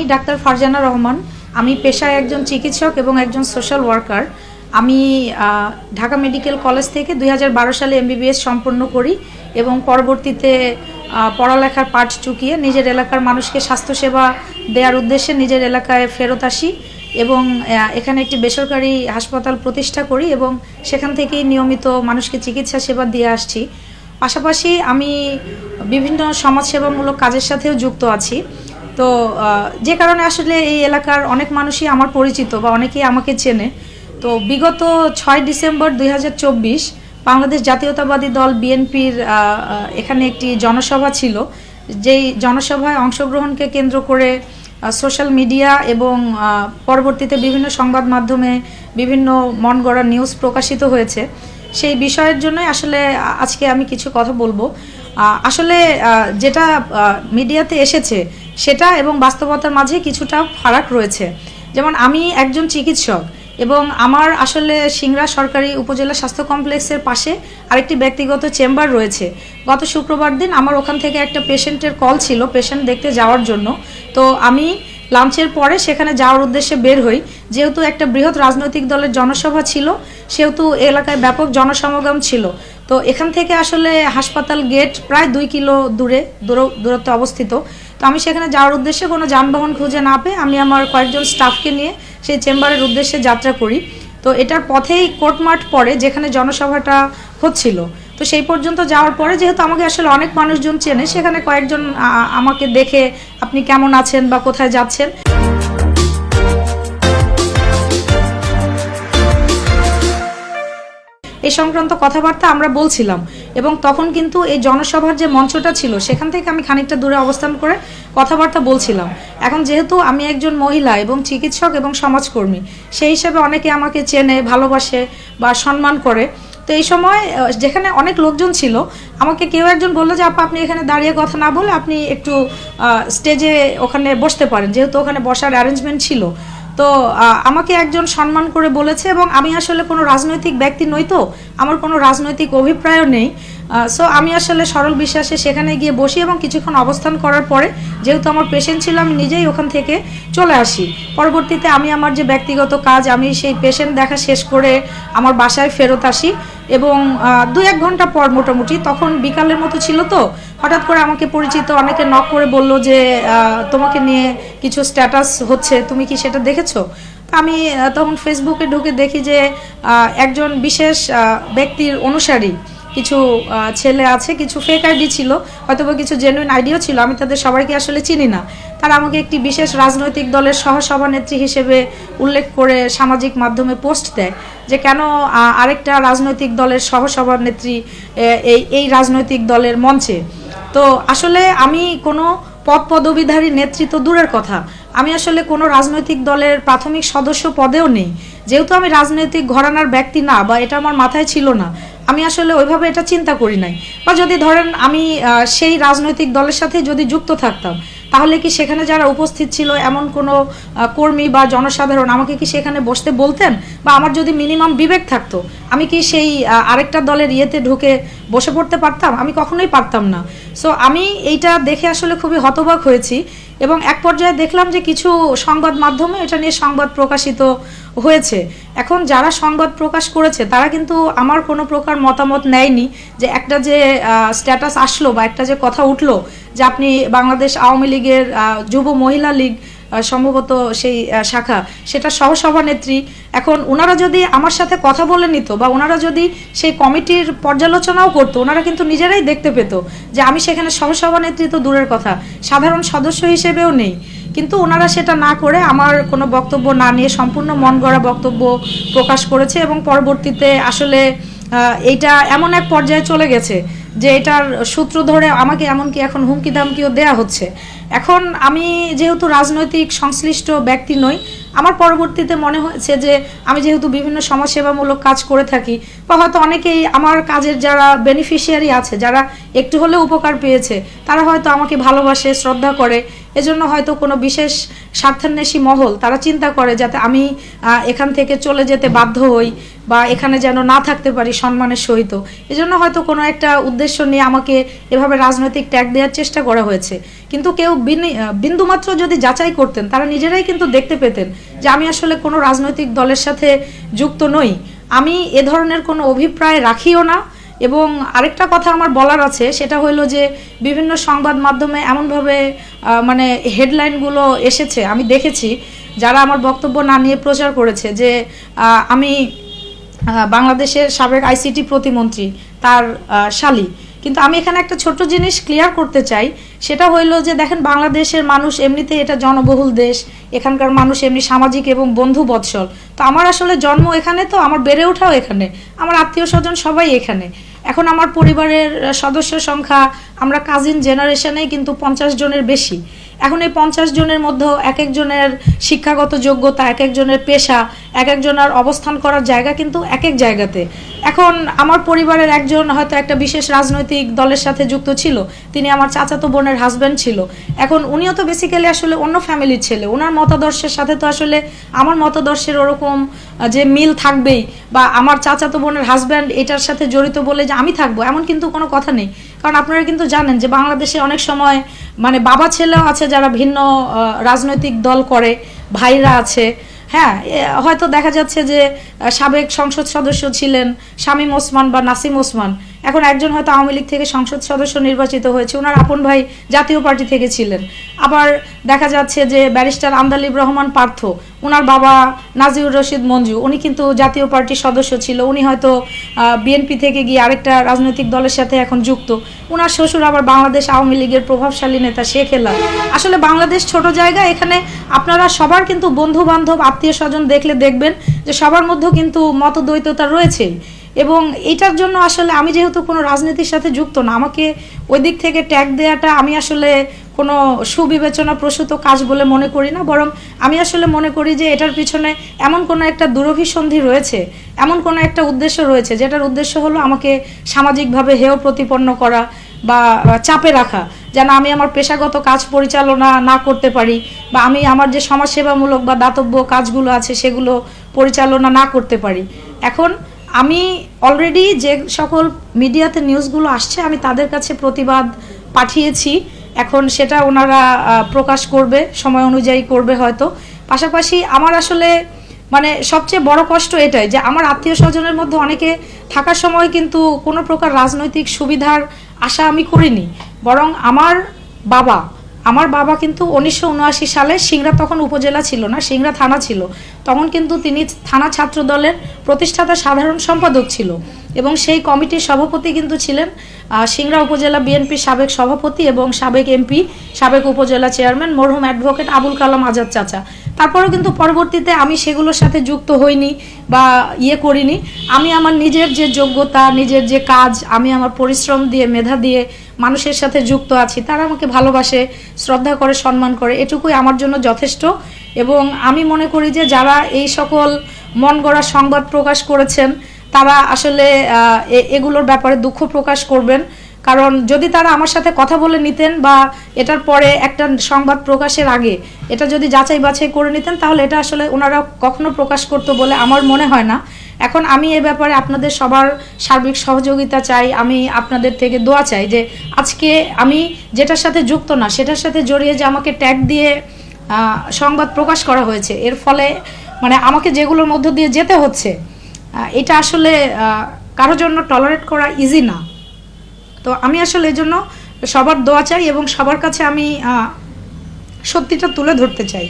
আমি ডাক্তার ফারজানা রহমান, আমি পেশায় একজন চিকিৎসক এবং একজন সোশ্যাল ওয়ার্কার। আমি ঢাকা মেডিকেল কলেজ থেকে দুই হাজার বারো সালে এমবিবিএস সম্পন্ন করি এবং পরবর্তীতে পড়ালেখার পাঠ চুকিয়ে নিজের এলাকার মানুষকে স্বাস্থ্যসেবা দেওয়ার উদ্দেশ্যে নিজের এলাকায় ফেরত আসি এবং এখানে একটি বেসরকারি হাসপাতাল প্রতিষ্ঠা করি এবং সেখান থেকেই নিয়মিত মানুষকে চিকিৎসা সেবা দিয়ে আসছি। পাশাপাশি আমি বিভিন্ন সমাজসেবামূলক কাজের সাথেও যুক্ত আছি। তো যে কারণে আসলে এই এলাকার অনেক মানুষই আমার পরিচিত বা অনেকেই আমাকে চেনে। তো বিগত ছয় ডিসেম্বর দুই হাজার চব্বিশ বাংলাদেশ জাতীয়তাবাদী দল বিএনপির এখানে একটি জনসভা ছিল। যেই জনসভায় অংশগ্রহণকে কেন্দ্র করে সোশ্যাল মিডিয়া এবং পরবর্তীতে বিভিন্ন সংবাদ মাধ্যমে বিভিন্ন মন গড়া নিউজ প্রকাশিত হয়েছে। সেই বিষয়ের জন্যই আসলে আজকে আমি কিছু কথা বলব। আসলে যেটা মিডিয়াতে এসেছে সেটা এবং বাস্তবতার মাঝে কিছুটা ফারাক রয়েছে। যেমন আমি একজন চিকিৎসক এবং আমার আসলে সিংড়া সরকারি উপজেলা স্বাস্থ্য কমপ্লেক্সের পাশে আরেকটি ব্যক্তিগত চেম্বার রয়েছে। গত শুক্রবার দিন আমার ওখান থেকে একটা পেশেন্টের কল ছিল পেশেন্ট দেখতে যাওয়ার জন্য। তো আমি লাঞ্চের পরে সেখানে যাওয়ার উদ্দেশ্যে বের হই। যেহেতু একটা বৃহৎ রাজনৈতিক দলের জনসভা ছিল, সেহেতু এলাকায় ব্যাপক জনসমাগম ছিল। তো এখান থেকে আসলে হাসপাতাল গেট প্রায় দুই কিলো দূরে, দূর- দূরত্বে অবস্থিত। তো আমি সেখানে যাওয়ার উদ্দেশ্যে কোনো যানবাহন খুঁজে না পেয়ে আমি আমার কয়েকজন স্টাফকে নিয়ে সেই চেম্বারের উদ্দেশ্যে যাত্রা করি। তো এটার পথেই কোর্টমার্ট পড়ে, যেখানে জনসভাটা হচ্ছিল। তো সেই পর্যন্ত যাওয়ার পরে যেহেতু আমাকে আসলে অনেক মানুষজন চেনে, সেখানে কয়েকজন আমাকে দেখে আপনি কেমন আছেন বা কোথায় যাচ্ছেন। সংক্রান্ত কথাবার্তা আমরা বলছিলাম। এবং তখন কিন্তু এই জনসভার যে মঞ্চটা ছিল, সেখান থেকে আমি খানিকটা দূরে অবস্থান করে কথাবার্তা বলছিলাম। এখন যেহেতু আমি একজন মহিলা এবং চিকিৎসক এবং সমাজকর্মী, সেই হিসেবে অনেকে আমাকে চেনে, ভালোবাসে বা সম্মান করে। তো এই সময় যেখানে অনেক লোকজন ছিল, আমাকে কেউ একজন বলল যে, আপা, আপনি এখানে দাঁড়িয়ে কথা না বলে আপনি একটু স্টেজে ওখানে বসতে পারেন। যেহেতু ওখানে বসার অ্যারেঞ্জমেন্ট ছিল। তো আমাকে একজন সম্মান করে বলেছে এবং আমি আসলে কোনো রাজনৈতিক ব্যক্তি নই তো, আমার কোনো রাজনৈতিক অভিপ্রায় নেই। সো আমি আসলে সরল বিশ্বাসে সেখানে গিয়ে বসি এবং কিছুক্ষণ অবস্থান করার পরে, যেহেতু আমার পেশেন্ট ছিল, আমি নিজেই ওখান থেকে চলে আসি। পরবর্তীতে আমি আমার যে ব্যক্তিগত কাজ, আমি সেই পেশেন্ট দেখা শেষ করে আমার বাসায় ফেরত আসি এবং দু এক ঘণ্টা পর মোটামুটি, তখন বিকালের মতো ছিল তো, হঠাৎ করে আমাকে পরিচিত অনেকে নক করে বলল যে তোমাকে নিয়ে কিছু স্ট্যাটাস হচ্ছে, তুমি কি সেটা দেখেছ? আমি তখন ফেসবুকে ঢুকে দেখি যে একজন বিশেষ ব্যক্তির অনুসারী। কিছু ছেলে আছে, কিছু ফেক আইডি ছিল, হয়তোবা কিছু জেনুইন আইডিও ছিল, আমি তাদের সবাইকে আসলে চিনি না। তারা আমাকে একটি বিশেষ রাজনৈতিক দলের সহসভানেত্রী হিসেবে উল্লেখ করে সামাজিক মাধ্যমে পোস্ট দেয় যে কেন আরেকটা রাজনৈতিক দলের সহসভানেত্রী এই এই রাজনৈতিক দলের মঞ্চে। তো আসলে আমি কোনো পদ পদবিধারী নেতৃত্ব দূরের কথা। আমি আসলে কোনো রাজনৈতিক দলের প্রাথমিক সদস্য পদেও নেই। যেহেতু আমি রাজনৈতিক ঘরানার ব্যক্তি না, বা এটা আমার মাথায় ছিল না আমি আসলে ওইভাবে এটা চিন্তা করি নাই। বা যদি ধরেন আমি সেই রাজনৈতিক দলের সাথে যদি যুক্ত থাকতাম তাহলে কি সেখানে যারা উপস্থিত ছিল, এমন কোনো কর্মী বা জনসাধারণ আমাকে কি সেখানে বসতে বলতেন? বা আমার যদি মিনিমাম বিবেক থাকতো, আমি কি সেই আরেকটা দলের ইয়েতে ঢুকে বসে পড়তে পারতাম? আমি কখনোই পারতাম না। সো আমি এইটা দেখে আসলে খুবই হতবাক হয়েছি এবং এক পর্যায়ে দেখলাম যে কিছু সংবাদ মাধ্যমে এটা নিয়ে সংবাদ প্রকাশিত হয়েছে। এখন যারা সংবাদ প্রকাশ করেছে, তারা কিন্তু আমার কোনো প্রকার মতামত নেয়নি যে একটা যে স্ট্যাটাস আসলো বা একটা যে কথা উঠল যে আপনি বাংলাদেশ আওয়ামী লীগের যুব মহিলা লীগ সম্ভবত সেই শাখা, সেটা সহসভানেত্রী। এখন ওনারা যদি আমার সাথে কথা বলে নিত বা ওনারা যদি সেই কমিটির পর্যালোচনাও করতো ওনারা কিন্তু নিজেরাই দেখতে পেত যে আমি সেখানে সহসভানেত্রী তো দূরের কথা, সাধারণ সদস্য হিসেবেও নেই। কিন্তু ওনারা সেটা না করে আমার কোনো বক্তব্য না নিয়ে সম্পূর্ণ মন গড়া বক্তব্য প্রকাশ করেছে এবং পরবর্তীতে আসলে এইটা এমন এক পর্যায়ে চলে গেছে যে এটার সূত্র ধরে আমাকে এমনকি এখন হুমকি দামকিও দেয়া হচ্ছে। এখন আমি যেহেতু রাজনৈতিক সংশ্লিষ্ট ব্যক্তি নই, আমার পরবর্তীতে মনে হয়েছে যে আমি যেহেতু বিভিন্ন সমাজসেবামূলক কাজ করে থাকি, বা হয়তো অনেকেই আমার কাজের যারা বেনিফিশিয়ারি আছে, যারা একটু হলেও উপকার পেয়েছে, তারা হয়তো আমাকে ভালোবাসে, শ্রদ্ধা করে, এজন্য হয়তো কোনো বিশেষ স্বার্থান্বেষী মহল তারা চিন্তা করে যাতে আমি এখান থেকে চলে যেতে বাধ্য হই, বা এখানে যেন না থাকতে পারি সম্মানের সহিত। এজন্য হয়তো কোনো একটা উদ্দেশ্য উদ্দেশ্য নিয়ে আমাকে এভাবে রাজনৈতিক ট্যাগ দেওয়ার চেষ্টা করা হয়েছে। কিন্তু কেউ বিন্দুমাত্র যদি যাচাই করতেন, তারা নিজেরাই কিন্তু দেখতে পেতেন যে আমি আসলে কোনো রাজনৈতিক দলের সাথে যুক্ত নই। আমি এ ধরনের কোনো অভিপ্রায় রাখিও না এবং আরেকটা কথা আমার বলার আছে, সেটা হলো যে বিভিন্ন সংবাদ মাধ্যমে এমনভাবে মানে হেডলাইনগুলো এসেছে, আমি দেখেছি, যারা আমার বক্তব্য না নিয়ে প্রচার করেছে যে আমি বাংলাদেশের সাবেক আইসিটি প্রতিমন্ত্রী তার শালী। কিন্তু আমি এখানে একটা ছোট্ট জিনিস ক্লিয়ার করতে চাই, সেটা হইল যে দেখেন বাংলাদেশের মানুষ এমনিতে এটা জনবহুল দেশ, এখানকার মানুষ এমনি সামাজিক এবং বন্ধু বৎসল। তো আমার আসলে জন্ম এখানে, তো আমার বেড়ে ওঠাও এখানে। আমার আত্মীয় স্বজন সবাই এখানে। এখন আমার পরিবারের সদস্য সংখ্যা, আমরা কাজিন জেনারেশনেই কিন্তু পঞ্চাশ জনের বেশি। এখন এই পঞ্চাশ জনের মধ্যেও এক একজনের শিক্ষাগত যোগ্যতা, এক একজনের পেশা, এক একজনের অবস্থান করার জায়গা কিন্তু এক এক জায়গাতে। এখন আমার পরিবারের একজন হয়তো একটা বিশেষ রাজনৈতিক দলের সাথে যুক্ত ছিল, তিনি আমার চাচাতো বোনের হাজব্যান্ড ছিল। এখন উনিও তো বেসিক্যালি আসলে অন্য ফ্যামিলির ছেলে। ওনার মতাদর্শের সাথে তো আসলে আমার মতাদর্শের ওরকম যে মিল থাকবেই, বা আমার চাচাতো বোনের হাজব্যান্ড এটার সাথে জড়িত বলে যে আমি থাকব, এমন কিন্তু কোনো কথা নেই। কারণ আপনারা কিন্তু জানেন যে বাংলাদেশে অনেক সময় মানে বাবা ছেলেও আছে যারা ভিন্ন রাজনৈতিক দল করে, ভাইরা আছে। হ্যাঁ হয়তো দেখা যাচ্ছে যে সাবেক সংসদ সদস্য ছিলেন শামীম ওসমান বা নাসিম ওসমান। এখন একজন হয়তো আওয়ামী লীগ থেকে সংসদ সদস্য নির্বাচিত হয়েছে। ওনার আপন ভাই জাতীয় পার্টি থেকে ছিলেন। আবার দেখা যাচ্ছে যে ব্যারিস্টার আমদালিব রহমান পার্থ, ওনার বাবা নাজিউর রশিদ মঞ্জু, উনি কিন্তু জাতীয় পার্টির সদস্য ছিল। উনি হয়তো বিএনপি থেকে গিয়ে আরেকটা রাজনৈতিক দলের সাথে এখন যুক্ত। ওনার শ্বশুর আবার বাংলাদেশ আওয়ামী লীগের প্রভাবশালী নেতা শেখ হেলা আসলে বাংলাদেশ ছোট জায়গা, এখানে আপনারা সবার কিন্তু বন্ধু বান্ধব আত্মীয় স্বজন দেখলে দেখবেন যে সবার মধ্যেও কিন্তু মতদ্বৈততা রয়েছেই। এবং এটার জন্য আসলে আমি যেহেতু কোনো রাজনীতির সাথে যুক্ত না, আমাকে ওই দিক থেকে ট্যাগ দেওয়াটা আমি আসলে কোনো সুবিবেচনা প্রসূত কাজ বলে মনে করি না, বরং আমি আসলে মনে করি যে এটার পিছনে এমন কোনো একটা দুরভিসন্ধি রয়েছে, এমন কোনো একটা উদ্দেশ্য রয়েছে, যেটার উদ্দেশ্য হলো আমাকে সামাজিকভাবে হেয় প্রতিপন্ন করা বা চাপে রাখা, যেন আমি আমার পেশাগত কাজ পরিচালনা না করতে পারি বা আমি আমার যে সমাজসেবামূলক বা দাতব্য কাজগুলো আছে সেগুলো পরিচালনা না করতে পারি। এখন আমি অলরেডি যে সকল মিডিয়াতে নিউজগুলো আসছে, আমি তাদের কাছে প্রতিবাদ পাঠিয়েছি। এখন সেটা ওনারা প্রকাশ করবে, সময় অনুযায়ী করবে হয়তো। পাশাপাশি আমার আসলে মানে সবচেয়ে বড় কষ্ট এটাই যে আমার আত্মীয় স্বজনের মধ্যে অনেকে থাকার সময় কিন্তু কোনো প্রকার রাজনৈতিক সুবিধার আশা আমি করিনি। বরং আমার বাবা আমার বাবা কিন্তু উনিশশো উনআশি সালে সিংড়া তখন উপজেলা ছিল না, সিংড়া থানা ছিল। তখন কিন্তু তিনি থানা ছাত্র দলের প্রতিষ্ঠাতা সাধারণ সম্পাদক ছিল এবং সেই কমিটির সভাপতি কিন্তু ছিলেন সিংড়া উপজেলা বিএনপির সাবেক সভাপতি এবং সাবেক এমপি, সাবেক উপজেলা চেয়ারম্যান মরহুম অ্যাডভোকেট আবুল কালাম আজাদ চাচা। তারপরেও কিন্তু পরবর্তীতে আমি সেগুলোর সাথে যুক্ত হইনি বা ইয়ে করিনি। আমি আমার নিজের যে যোগ্যতা, নিজের যে কাজ, আমি আমার পরিশ্রম দিয়ে, মেধা দিয়ে মানুষের সাথে যুক্ত আছি, তারা আমাকে ভালোবাসে, শ্রদ্ধা করে, সম্মান করে, এটুকুই আমার জন্য যথেষ্ট। এবং আমি মনে করি যে যারা এই সকল মন গড়া সংবাদ প্রকাশ করেছেন, তারা আসলে এগুলোর ব্যাপারে দুঃখ প্রকাশ করবেন। কারণ যদি তারা আমার সাথে কথা বলে নিতেন বা এটার পরে একটা সংবাদ প্রকাশের আগে এটা যদি যাচাই বাছাই করে নিতেন, তাহলে এটা আসলে ওনারা কখনো প্রকাশ করতো বলে আমার মনে হয় না। এখন আমি এ ব্যাপারে আপনাদের সবার সার্বিক সহযোগিতা চাই, আমি আপনাদের থেকে দোয়া চাই যে আজকে আমি যেটার সাথে যুক্ত না, সেটার সাথে জড়িয়ে যে আমাকে ট্যাগ দিয়ে সংবাদ প্রকাশ করা হয়েছে, এর ফলে মানে আমাকে যেগুলোর মধ্য দিয়ে যেতে হচ্ছে এটা আসলে কারোর জন্য টলারেট করা ইজি না। তো আমি আসলে এই জন্য সবার দোয়া চাই এবং সবার কাছে আমি সত্যিটা তুলে ধরতে চাই।